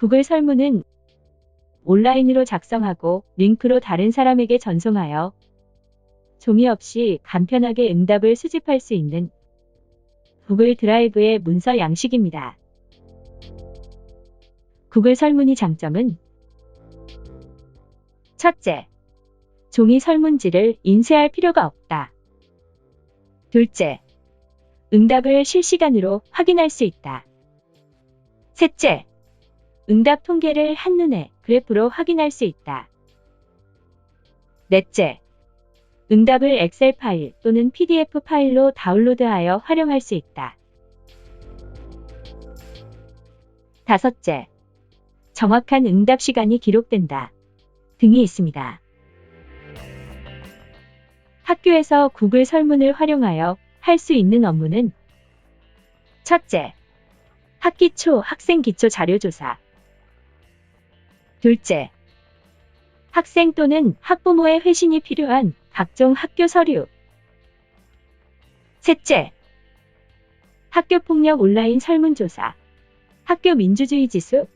구글 설문은 온라인으로 작성하고 링크로 다른 사람에게 전송하여 종이 없이 간편하게 응답을 수집할 수 있는 구글 드라이브의 문서 양식입니다. 구글 설문의 장점은 첫째, 종이 설문지를 인쇄할 필요가 없다. 둘째, 응답을 실시간으로 확인할 수 있다. 셋째, 응답 통계를 한눈에 그래프로 확인할 수 있다. 넷째, 응답을 엑셀 파일 또는 PDF 파일로 다운로드하여 활용할 수 있다. 다섯째, 정확한 응답 시간이 기록된다. 등이 있습니다. 학교에서 구글 설문을 활용하여 할 수 있는 업무는 첫째, 학기 초 학생 기초 자료 조사. 둘째, 학생 또는 학부모의 회신이 필요한 각종 학교 서류. 셋째, 학교폭력 온라인 설문조사, 학교 민주주의 지수,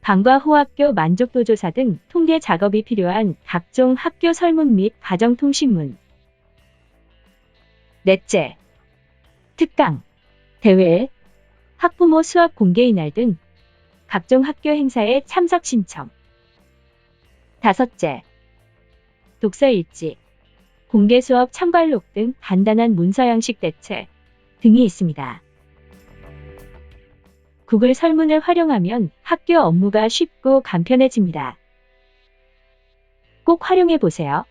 방과 후 학교 만족도 조사 등 통계 작업이 필요한 각종 학교 설문 및 가정통신문. 넷째, 특강, 대회, 학부모 수업 공개의 날등 각종 학교 행사에 참석 신청. 다섯째, 독서 일지, 공개 수업 참관록 등 간단한 문서 양식 대체 등이 있습니다. 구글 설문을 활용하면 학교 업무가 쉽고 간편해집니다. 꼭 활용해 보세요.